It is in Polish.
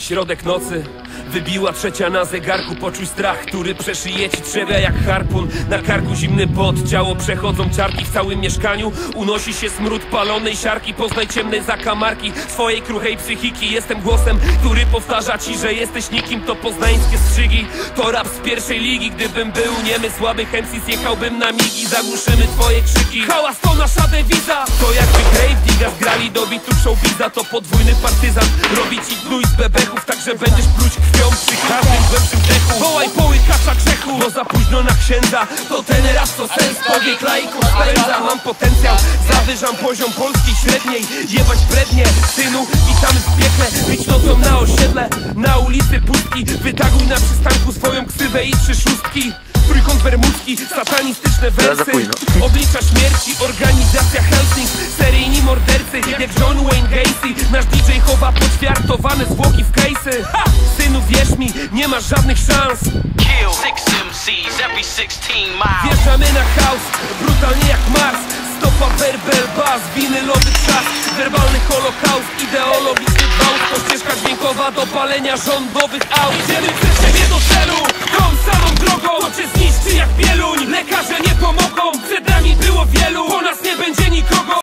Środek nocy Wybiła trzecia na zegarku. Poczuj strach, który przeszyje ci trzewia jak harpun. Na karku zimny pot Ciało przechodzą ciarki w całym mieszkaniu Unosi się smród palonej siarki. Poznaj ciemne zakamarki Swojej kruchej psychiki. Jestem głosem, który powtarza ci, że jesteś nikim. To poznańskie strzygi To rap z pierwszej ligi. Gdybym był niemy, słaby MC Zjechałbym na migi. Zagłuszymy twoje krzyki. Hałas to nasza dewiza. To jakby Grave Diggers grali do bitów showbiza. To podwójny partyzant Robi ci gnój z bebechów Bo za późno na księdza. To ten raz to sens powiek laików spędza. Mam potencjał Zawyżam poziom polskiej średniej. Jebać brednie Synu, witamy w piekle. Być nocą na osiedle Na ulicy pustki Wytaguj na przystanku swoją ksywę i trzy szóstki Trójkąt bermudzki, satanistyczne wersy. Oblicza śmierci, organizacja Helsing. Seryjni mordercy, jak John Wayne Gacy. Nasz DJ chowa poćwiartowane zwłoki w case'y Ha! Synu wierz mi, nie masz żadnych szans. Kill six MCs every 16 miles. Wjeżdżamy na chaos, brutalnie jak Mars. Stopa, werbel, bas, winylowy czas. Werbalny holokaust, ideologiczny gwałt. To ścieżka dźwiękowa do palenia rządowych aut. Idziemy przed siebie było wielu.